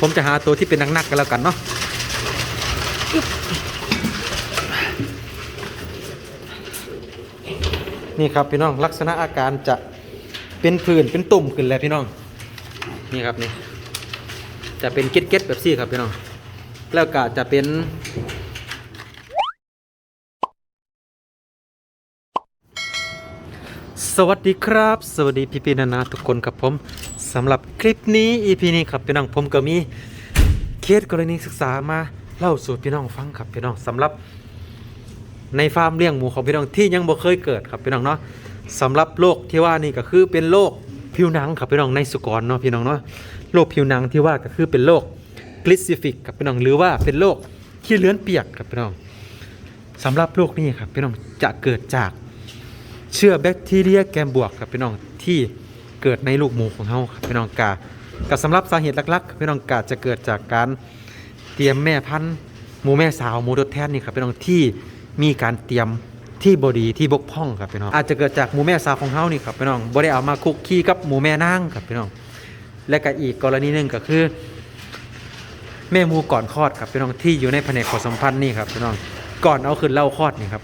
ผมจะหาตัวที่เป็นนักๆกันแล้วกันเนาะนี่ครับพี่น้องลักษณะอาการจะเป็นผื่นเป็นตุ่มขึ้นแล้วพี่น้อง นี่ครับนี่จะเป็นเก็ดเก็ดแบบซี่ครับพี่น้อง แล้วก็จะเป็น สวัสดีครับ สวัสดีพี่พี่ๆนานาทุกคนครับผม สำหรับคลิปนี้ EP นี้ครับพี่น้องผมก็มีเคสกรณีศึกษามาเล่าสู่พี่น้องฟังครับพี่น้องสำหรับในฟาร์มเลี้ยงหมูของพี่น้องที่ยังบ่เคยเกิดครับพี่น้องเนาะสำหรับโรคที่ว่านี่ก็คือเป็นโรคผิวหนังครับพี่น้องในสุกรเนาะพี่น้องเนาะโรคผิวหนังที่ว่าก็คือเป็นโรคกลิซิฟิกครับพี่น้องหรือว่าเป็นโรคขี้เลื้อนเปียกครับพี่น้องสำหรับโรคนี้ครับพี่น้องจะเกิดจากเชื้อแบคทีเรียแกมบวกครับพี่น้องที่ เกิดในลูกหมูของเฮาครับพี่น้องกากับสำหรับสาเหตุหลักๆครับพี่น้องกาจะเกิดจากการเตรียมแม่พันธุ์หมูแม่สาวหมูทดแทนนี่ครับพี่น้องที่มีการเตรียมที่บอดีที่บกพร่องครับพี่น้องอาจจะเกิดจากหมูแม่สาวของเฮานี่ครับพี่น้องบ่ได้เอามาคุกคีกับหมูแม่นางครับพี่น้อง และก็อีกกรณีหนึ่งก็คือ แม่หมูก่อนคลอดครับพี่น้องที่อยู่ในแผนกขอสัมพันธ์นี่ครับพี่น้องก่อนเอาขึ้นเล่าคลอดนี่ครับ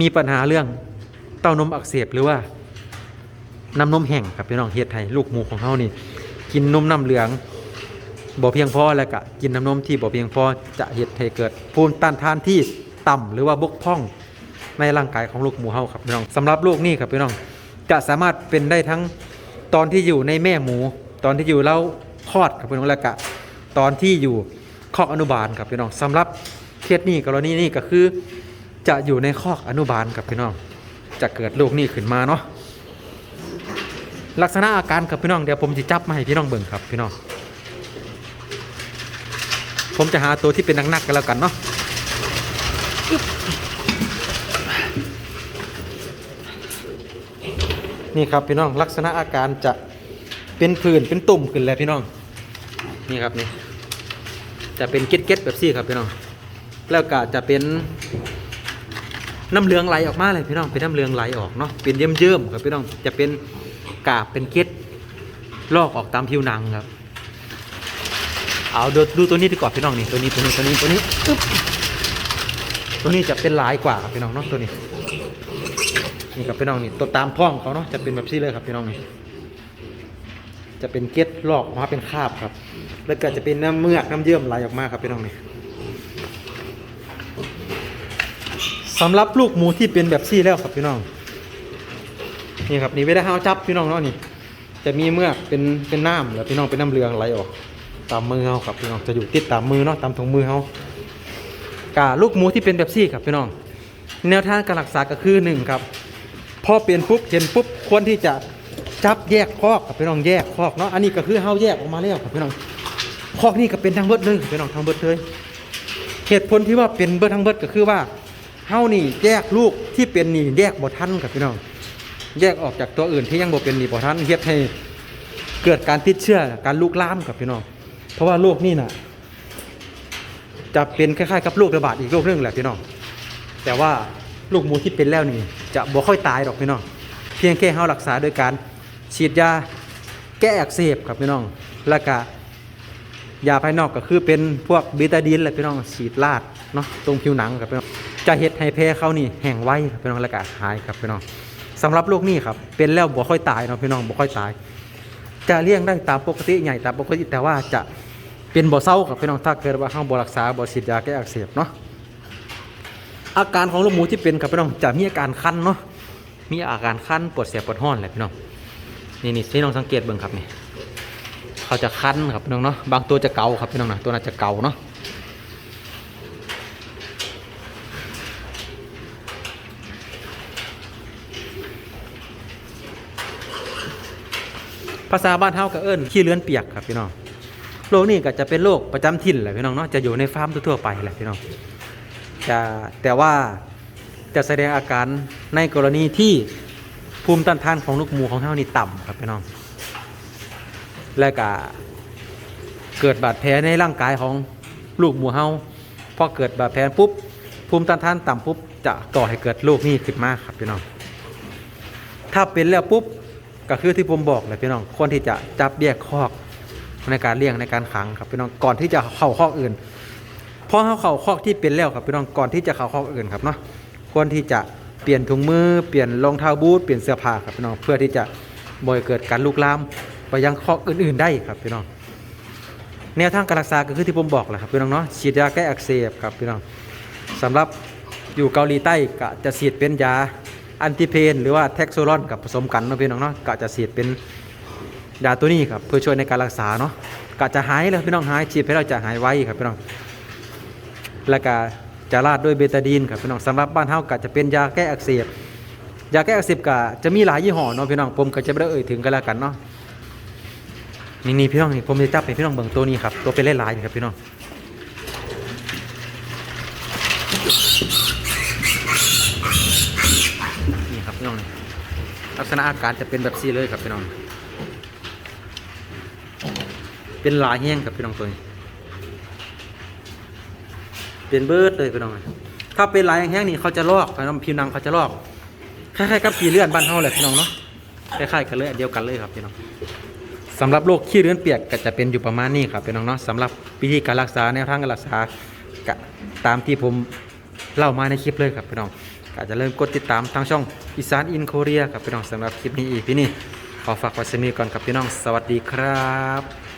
มีปัญหาเรื่องเต้านมอักเสบหรือว่า น้ำนมแห้งครับพี่น้องเฮ็ดให้ลูกหมูของเฮานี่ กินนมน้ำเหลืองบ่เพียงพอแล้วก็กินน้ำนมที่บ่เพียงพอจะเฮ็ดให้เกิดภูมิต้านทานที่ต่ำหรือว่าบกพร่องในร่างกายของลูกหมูเฮาครับพี่น้องสำหรับลูกนี่ครับพี่น้องจะสามารถเป็นได้ทั้งตอนที่อยู่ในแม่หมู ตอนที่อยู่เล่าคลอดครับพี่น้องแล้วก็ตอนที่อยู่คอกอนุบาลครับพี่น้องสำหรับเคสนี้กรณีนี้ก็คือ จะอยู่ในคอกอนุบาลกับพี่น้องจะเกิดลูกนี่ขึ้นมาเนาะ ลักษณะอาการครับพี่น้องเดี๋ยวผมจะจับมาให้พี่น้องเบิ่งครับพี่น้อง ผมจะหาตัวที่เป็นนักๆกันแล้วกันเนาะนี่ครับพี่น้องลักษณะอาการจะเป็นผื่นเป็นตุ่มขึ้นแล้วพี่น้อง นี่ครับนี่จะเป็นเก็ดๆแบบซี่ครับพี่น้อง แล้วก็จะเป็นน้ำเหลืองไหลออกมาเลยพี่น้องเป็นน้ำเหลืองไหลออกเนาะเป็นเยิ้มๆครับพี่น้องจะเป็น กาบเป็นเกล็ดลอกออกตามผิวหนังครับ เอาดูดูตัวนี้ดีกว่าพี่น้องนี่ตัวนี้ตัวนี้ตัวนี้ตัวนี้อึ๊บตัวนี้จะเป็นลายกว่าครับพี่น้องเนาะตัวนี้นี่ครับพี่น้องนี่ตัวตามท้องเขาเนาะจะเป็นแบบนี้เลยครับพี่น้องนี่จะเป็นเกล็ดลอกออกมาเป็นคราบครับ แล้วก็จะเป็นน้ำเมือกน้ำเยื่อมไหลออกมาครับพี่น้องนี่สำหรับลูกหมูที่เป็นแบบซี่แล้วครับพี่น้อง นี่ครับนี่เวลาเราจับพี่น้องเนาะนี่ จะมีเมือกเป็นเป็นน้ำแล้วพี่น้องเป็นน้ำเลืองไหลออก ตามมือเขาครับพี่น้องจะอยู่ติดตามมือเนาะตามถุงมือเขากาลูกหมูที่เป็นแบบซี่ครับพี่น้อง แนวทางการรักษาก็คือหนึ่งครับพอเปลี่ยนปุ๊บเห็นปุ๊บควรที่จะจับแยกคอกครับพี่น้องแยกคอกเนาะอันนี้ก็คือเฮาแยกออกมาแล้วครับพี่น้องคอกนี่ก็เป็นทั้งเบิดเลยพี่น้องทั้งเบิดเลยเหตุผลที่ว่าเป็นเบิดทั้งเบิดก็คือว่าเฮานี่แยกลูกที่เป็นนี่แยกบ่ทันครับพี่น้อง แยกออกจากตัวอื่นที่ยังบ่เป็นนี่บ่ทันเฮ็ดให้เกิดการติดเชื้อการลุกลามครับพี่น้องเพราะว่าโรคนี่น่ะ จะเป็นคล้ายๆกับโรคระบาดอีกโรคนึงแหละพี่น้องแต่ว่าลูกหมูที่เป็นแล้วนี่ จะบ่ค่อยตายหรอกพี่น้องเพียงแค่เฮารักษาโดยการฉีดยาแก้อักเสบครับพี่น้องแล้วก็ยาภายนอกก็คือเป็นพวกบีตาดีนแหละพี่น้องฉีดลาดเนาะตรงผิวหนังครับพี่น้องจะเฮ็ดให้แพ้เขานี่แห้งไวครับพี่น้องแล้วก็หายครับพี่น้อง สำหรับโรคนี้ครับ เป็นแล้วบ่ค่อยตายเนาะพี่น้องบ่ค่อยตาย จะเลี้ยงได้ตามปกติใหญ่ตามปกติแต่ว่าจะเป็นบ่เศร้าครับพี่น้องถ้าเกิดว่าเฮาบ่รักษาบ่ฉีดยาแก้อักเสบเนาะอาการของลูกหมูที่เป็นครับพี่น้องจะมีอาการคันเนาะมีอาการคันปวดแสบปวดร้อนแหละพี่น้องนี่นี่พี่น้องสังเกตเบิ่งครับนี่เขาจะคันครับพี่น้องเนาะบางตัวจะเกาครับพี่น้องนะตัวน่าจะเกาเนาะ ภาษาบ้านเฮาก็เอิ้นขี้เลื้อนเปียกครับพี่น้องโรคนี้ก็จะเป็นโรคประจำถิ่นแหละพี่น้องเนาะจะอยู่ในฟาร์มทั่วไปแหละพี่น้องจะแต่ว่าจะแสดงอาการในกรณีที่ภูมิต้านทานของลูกหมูของเฮานี่ต่ำครับพี่น้อง และก็เกิดบาดแผลในร่างกายของลูกหมูเฮาพอเกิดบาดแผลปุ๊บภูมิต้านทานต่ำปุ๊บจะก่อให้เกิดโรคนี้ขึ้นมาครับพี่น้องถ้าเป็นแล้วปุ๊บ ก็คือที่ผมบอกเลยพี่น้องคนที่จะจับแยกคอกในการเลี้ยงในการขังครับพี่น้องก่อนที่จะเข้าคอกอื่นพอเขาเข้าคอกที่เป็นแล้วครับพี่น้องก่อนที่จะเข้าคอกอื่นครับเนาะควรที่จะเปลี่ยนถุงมือเปลี่ยนรองเท้าบูทเปลี่ยนเสื้อผ้าครับพี่น้องเพื่อที่จะบ่อยเกิดการลุกลามไปยังคอกอื่น ๆ ได้ครับพี่น้องแนวทางการรักษาก็คือที่ผมบอกแหละครับพี่น้องเนาะฉีดยาแก้อักเสบครับพี่น้องสำหรับอยู่เกาหลีใต้ก็จะฉีดเป็นยา อันติเพนหรือว่าแท็กโซลอนกับผสมกันเนาะพี่น้องเนาะก็จะฉีดเป็นยาตัวนี้ครับเพื่อช่วยในการรักษาเนาะก็จะหายเลยพี่น้องหายฉีดไปแล้วจะหายไวครับพี่น้องแล้วก็จะราดด้วยเบตาดีนครับพี่น้องสำหรับบ้านเฮาก็จะเป็นยาแก้อักเสบยาแก้อักเสบก็จะมีหลายยี่ห้อเนาะพี่น้องผมก็จะไม่ได้เอ่ยถึงกันแล้วกันเนาะนี่นี่พี่น้องนี่ผมจะจับให้พี่น้องเบิ่งตัวนี้ครับตัวเป็นเล่ลายนี่ครับพี่น้องนี่ ครับพี่น้องนี่ลักษณะอาการจะเป็นแบบซี่เลยครับพี่น้อง เป็นลายแห้งครับพี่น้องตัวนี้เป็นเบิร์ดเลยพี่น้องถ้าเป็นลายแห้งนี่เขาจะลอกพี่น้องผิวหนังเขาจะลอกคล้ายๆกับผีเลื่อนบ้านเฮาเลยพี่น้องเนาะคล้ายๆกันเลยเดียวกันเลยครับพี่น้องสำหรับโรคขี้เลื้อนเปียกก็จะเป็นอยู่ประมาณนี้ครับพี่น้องเนาะสำหรับวิธีการรักษาแนวทางการรักษาตามที่ผมเล่ามาในคลิปเลยครับพี่น้อง ก็จะเริ่มกดติดตามทางช่องอีสานอินโคเรียกับพี่น้องสำหรับคลิปนี้อีกพี่นี่ขอฝากไว้สมีก่อนครับพี่น้องสวัสดีครับ